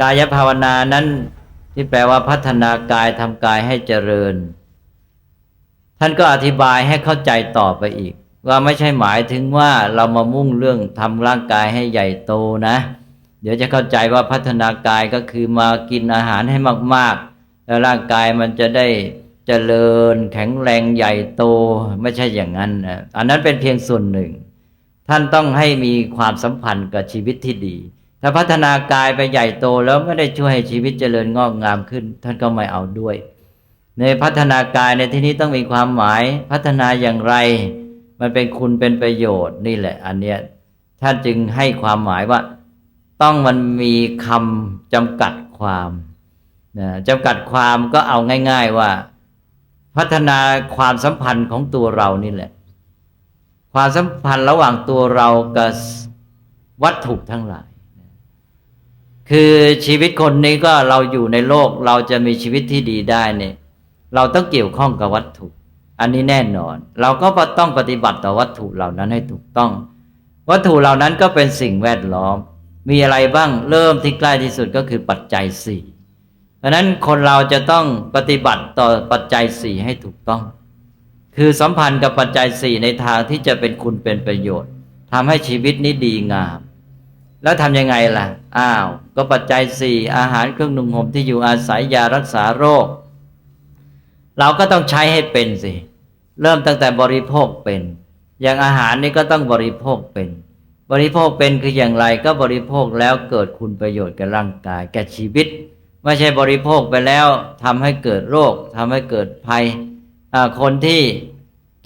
กายภาวนานั้นที่แปลว่าพัฒนากายทำกายให้เจริญ ท่านก็อธิบายให้เข้าใจต่อไปอีก ว่าไม่ใช่หมายถึงว่าเรามามุ่งเรื่องทำร่างกายให้ใหญ่โตนะ เดี๋ยวจะเข้าใจว่าพัฒนากายก็คือมากินอาหารให้มาก ๆ แล้วร่างกายมันจะได้เจริญแข็งแรงใหญ่โตไม่ใช่อย่างนั้นนะอันนั้นเป็นเพียงส่วนหนึ่ง ท่านต้องให้มีความสัมพันธ์กับชีวิตที่ดี ถ้าพัฒนากายไปใหญ่โตแล้วไม่ได้ช่วยให้ชีวิตเจริญงอกงามขึ้น ท่านก็ไม่เอาด้วย ในพัฒนากายในที่นี้ต้องมีความหมายพัฒนาอย่างไร มันเป็นคุณเป็นประโยชน์นี่แหละ อันเนี้ยท่านจึงให้ความหมายว่า ต้องมันมีคำจำกัดความนะจำกัดความก็เอาง่าย ๆว่า พัฒนาความสัมพันธ์ของตัวเรานี่แหละ ความสัมพันธ์ระหว่างตัวเรากับวัตถุทั้งหลาย คือชีวิตคนนี้ก็เราอยู่ในโลกเราจะมีชีวิตที่ดีได้เนี่ยเราต้องเกี่ยวข้องกับวัตถุ อันนี้แน่นอน เราก็ต้องปฏิบัติต่อวัตถุเหล่านั้นให้ถูกต้อง วัตถุเหล่านั้นก็เป็นสิ่งแวดล้อม มีอะไรบ้างเริ่มที่ใกล้ที่สุดก็คือปัจจัยสี่เพราะนั้นคนเราจะต้องปฏิบัติต่อปัจจัยสี่ให้ถูกต้อง คือสัมพันธ์กับปัจจัยสี่ในทางที่จะเป็นคุณเป็นประโยชน์ทำให้ชีวิตนี้ดีงาม แล้วทำยังไงล่ะอ้าว ก็ปัจจัยสี่อาหารเครื่องนุ่งห่มที่อยู่อาศัยยารักษาโรค เราก็ต้องใช้ให้เป็นสิ เริ่มตั้งแต่บริโภคเป็น อย่างอาหารนี่ก็ต้องบริโภคเป็น บริโภคเป็นคืออย่างไรก็บริโภคแล้วเกิดคุณประโยชน์แก่ร่างกายแก่ชีวิต ไม่ใช่บริโภคไปแล้วทำให้เกิดโรคทำให้เกิดภัยคนที่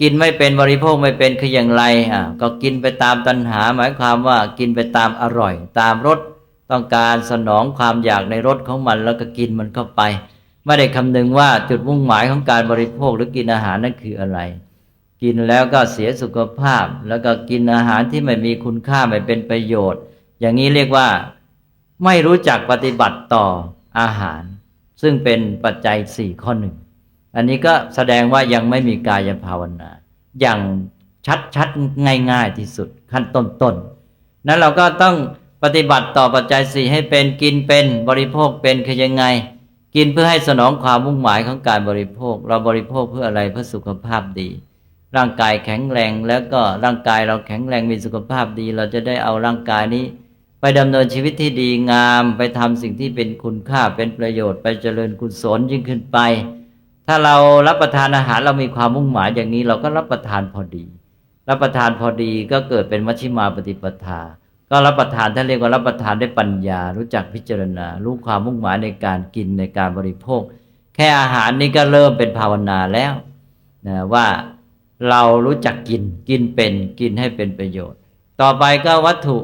กินไม่เป็นบริโภคไม่เป็นคืออย่างไรอะก็กินไปตามตัณหา หมายความว่ากินไปตามอร่อย ตามรส ต้องการสนองความอยากในรสของมันแล้วก็กินมันเข้าไป ไม่ได้คำนึงว่าจุดมุ่งหมายของการบริโภคหรือกินอาหารนั่นคืออะไร กินแล้วก็เสียสุขภาพ แล้วก็กินอาหารที่ไม่มีคุณค่าไม่เป็นประโยชน์ อย่างนี้เรียกว่าไม่รู้จักปฏิบัติต่ออาหาร ซึ่งเป็นปัจจัยสี่ข้อหนึ่งอันนี้ก็แสดงว่ายังไม่มีกายภาวนา อย่างชัดๆ ง่าย ๆ ที่สุดขั้นต้นๆ นั้นเราก็ต้อง ปฏิบัติต่อปัจจัยสี่ให้เป็นกินเป็นบริโภคเป็นคือยังไง กินเพื่อให้สนองความมุ่งหมายของการบริโภค เราบริโภคเพื่ออะไรเพื่อสุขภาพดี ร่างกายแข็งแรงแล้วก็ร่างกายเราแข็งแรงมีสุขภาพดี เราจะได้เอาร่างกายนี้ ไปดำเนินชีวิตที่ดีงาม ไปทำสิ่งที่เป็นคุณค่าเป็นประโยชน์ไปเจริญกุศลยิ่งขึ้นไป ถ้าเรารับประทานอาหารเรามีความมุ่งหมายอย่างนี้ เราก็รับประทานพอดี รับประทานพอดีก็เกิดเป็นมัชฌิมาปฏิปทา ก็รับประทานท่านเรียกว่ารับประทานด้วยปัญญา รู้จักพิจารณา รู้ความมุ่งหมายในการกินในการบริโภค แค่อาหารนี้ก็เริ่มเป็นภาวนาแล้วนะว่าเรารู้จักกินกินเป็นกินให้เป็นประโยชน์ ต่อไปก็วัตถุ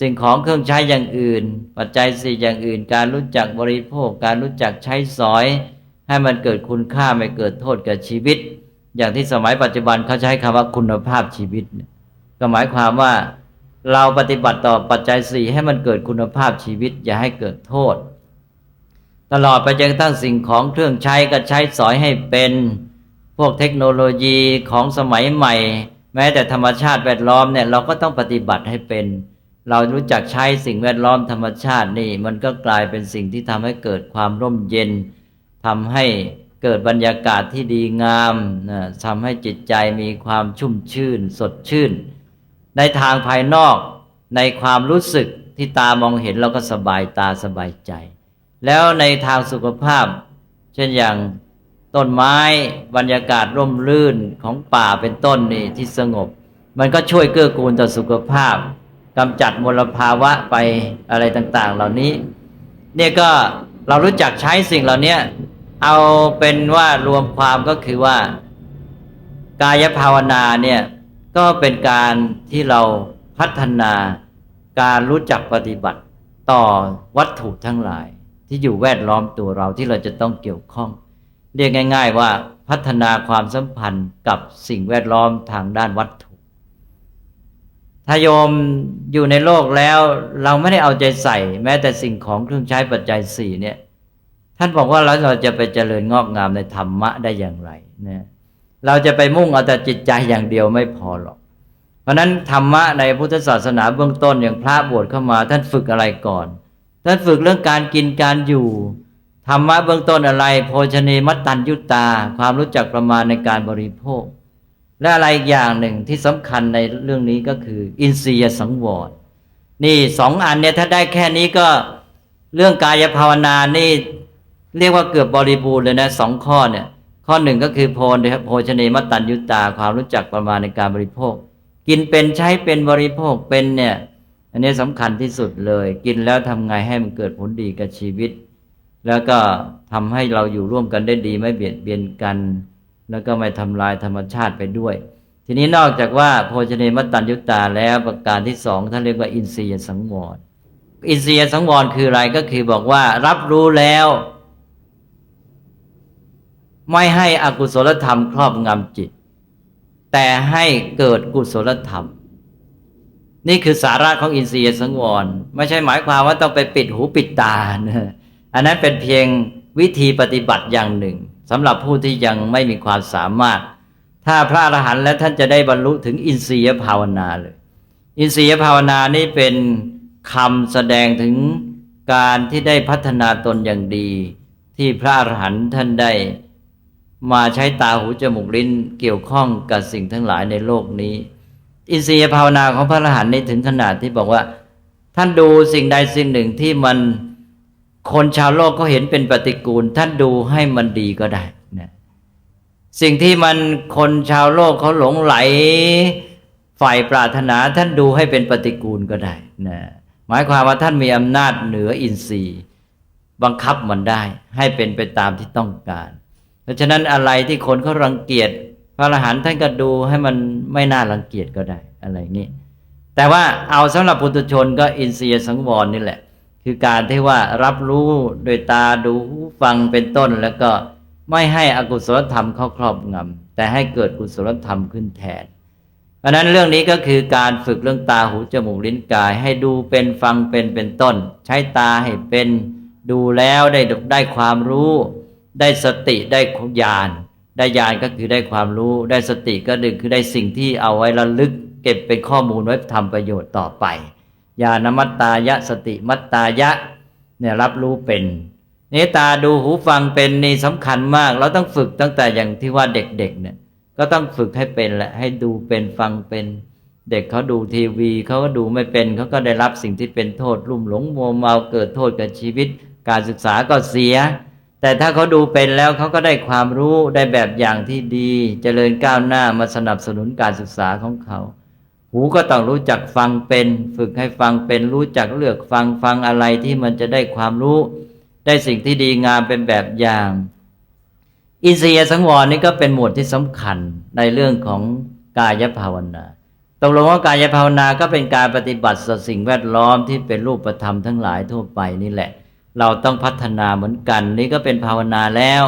สิ่งของเครื่องใช้อย่างอื่น ปัจจัยสี่อย่างอื่น การรู้จักบริโภค การรู้จักใช้สอย ให้มันเกิดคุณค่าไม่เกิดโทษกับชีวิต อย่างที่สมัยปัจจุบันเขาใช้คำว่าคุณภาพชีวิต ก็หมายความว่า เราปฏิบัติต่อปัจจัยสี่ให้มันเกิดคุณภาพชีวิต อย่าให้เกิดโทษ ตลอดไปจนกระทั่งสิ่งของเครื่องใช้ก็ใช้สอยให้เป็นพวกเทคโนโลยีของสมัยใหม่ แม้แต่ธรรมชาติแวดล้อมเนี่ยเราก็ต้องปฏิบัติให้เป็น เรารู้จักใช้สิ่งแวดล้อมธรรมชาตินี่ มันก็กลายเป็นสิ่งที่ทำให้เกิดความร่มเย็นทำให้เกิดบรรยากาศที่ดีงามนะทำให้จิตใจมีความชุ่มชื่น สดชื่น ในทางภายนอกในความรู้สึกที่ตามองเห็นเราก็สบายตาสบายใจ แล้วในทางสุขภาพ เช่นอย่างต้นไม้บรรยากาศร่มรื่นของป่าเป็นต้นนี่ที่สงบ มันก็ช่วยเกื้อกูลต่อสุขภาพกำจัดมลภาวะไปอะไรต่างๆ เหล่านี้ เนี่ยก็เรารู้จักใช้สิ่งเหล่านี้เอาเป็นว่ารวมความก็คือว่า กายภาวนาเนี่ย ก็เป็นการที่เราพัฒนาการรู้จักปฏิบัติต่อวัตถุทั้งหลาย ที่อยู่แวดล้อมตัวเราที่เราจะต้องเกี่ยวข้อง เรียกง่าย ๆ ว่าพัฒนาความสัมพันธ์กับสิ่งแวดล้อมทางด้านวัตถุ ถ้าโยมอยู่ในโลกแล้วเราไม่ได้เอาใจใส่ แม้แต่สิ่งของเครื่องใช้ปัจจัยสี่เนี่ย ท่านบอกว่าแล้วเราจะไปเจริญงอกงามในธรรมะได้อย่างไรนะ เราจะไปมุ่งเอาแต่จิตใจอย่างเดียวไม่พอหรอก เพราะนั้นธรรมะในพุทธศาสนาเบื้องต้นอย่างพระบวชเข้ามา ท่านฝึกอะไรก่อน ท่านฝึกเรื่องการกินการอยู่ธรรมะเบื้องต้นอะไร โภชเนมัตตัญยุตา ความรู้จักประมาณในการบริโภค และอะไรอีกอย่างหนึ่งที่สำคัญในเรื่องนี้ก็คือ อินทรียสังวรนี่สองอันเนี่ยถ้าได้แค่นี้ก็เรื่องกายภาวนานี่เรียกว่าเกือบบริบูรณ์เลยนะสองข้อเนี่ย ข้อหนึ่งก็คือโพนโภชเนมัตตัญยุตาความรู้จักประมาณในการบริโภค กินเป็นใช้เป็นบริโภคเป็นเนี่ย อันนี้สำคัญที่สุดเลย กินแล้วทำไงให้มันเกิดผลดีกับชีวิต แล้วก็ทำให้เราอยู่ร่วมกันได้ดีไม่เบียดเบียนกัน แล้วก็ไม่ทำลายธรรมชาติไปด้วย ทีนี้นอกจากว่าโภชเนมัตตัญยุตาแล้วประการที่สองท่านเรียกว่าอินทรียสังวรอินทรียสังวรคืออะไรก็คือบอกว่ารับรู้แล้ว ไม่ให้อกุศลธรรมครอบงำจิต แต่ให้เกิดกุศลธรรม นี่คือสาระของอินทรียสังวร ไม่ใช่หมายความว่าต้องไปปิดหูปิดตานะอันนั้นเป็นเพียงวิธีปฏิบัติอย่างหนึ่งสำหรับผู้ที่ยังไม่มีความสามารถ ถ้าพระอรหันต์แล้วท่านจะได้บรรลุถึงอินทรียภาวนาเลย อินทรียภาวนานี่เป็นคำแสดงถึงการที่ได้พัฒนาตนอย่างดี ที่พระอรหันต์ท่านได้ มาใช้ตาหูจมูกลิ้นเกี่ยวข้องกับสิ่งทั้งหลายในโลกนี้ อินทรียภาวนาของพระอรหันต์นี่ถึงขนาดที่บอกว่า ท่านดูสิ่งใดสิ่งหนึ่งที่มันคนชาวโลกเขาเห็นเป็นปฏิกูล ท่านดูให้มันดีก็ได้นะสิ่งที่มันคนชาวโลกเขาหลงไหล ฝ่ายปรารถนาท่านดูให้เป็นปฏิกูลก็ได้นะหมายความว่าท่านมีอำนาจเหนืออินทรีย์ บังคับมันได้ ให้เป็นไปตามที่ต้องการ ราะฉะนั้นอะไรที่คนเขารังเกียจพระอรหันต์ท่านก็ดูให้มันไม่น่ารังเกียจก็ได้อะไรอย่างนี้ แต่ว่าเอาสำหรับปุถุชนก็อินทรียสังวรนี่แหละ คือการที่ว่ารับรู้โดยตาดูฟังเป็นต้น แล้วก็ไม่ให้อกุศลธรรมเข้าครอบงำแต่ให้เกิดกุศลธรรมขึ้นแทนเพราะนั้นเรื่องนี้ก็คือการฝึกเรื่องตาหูจมูกลิ้นกาย ให้ดูเป็นฟังเป็นเป็นต้น ใช้ตาให้เป็นดูแล้วได้ได้ความรู้ ได้สติได้ญาณได้ญาณก็คือได้ความรู้ ได้สติก็คือได้สิ่งที่เอาไว้ระลึก เก็บเป็นข้อมูลไว้ทำประโยชน์ต่อไปญาณมัตตายะสติมัตตายะเนี่ยรับรู้เป็นนี่ตาดูหูฟังเป็นนี่สำคัญมาก เราต้องฝึกตั้งแต่อย่างที่ว่าเด็กๆเนี่ย ก็ต้องฝึกให้เป็นแหละให้ดูเป็นฟังเป็น เด็กเขาดูทีวีเขาก็ดูไม่เป็นเขาก็ได้รับสิ่งที่เป็นโทษลุ่มหลงมัวเมาเกิดโทษกับชีวิต การศึกษาก็เสีย แต่ถ้าเขาดูเป็นแล้วเขาก็ได้ความรู้ได้แบบอย่างที่ดีเจริญก้าวหน้ามาสนับสนุนการศึกษาของเขา หูก็ต้องรู้จักฟังเป็น ฝึกให้ฟังเป็นรู้จักเลือกฟังฟังอะไรที่มันจะได้ความรู้ ได้สิ่งที่ดีงามเป็นแบบอย่าง อินทรียสังวรนี่ก็เป็นหมวดที่สำคัญในเรื่องของกายภาวนาตกลงว่ากายภาวนาก็เป็นการปฏิบัติสิ่งแวดล้อมที่เป็นรูปธรรมทั้งหลายทั่วไปนี่แหละ เราต้องพัฒนาเหมือนกัน นี่ก็เป็นภาวนาแล้ว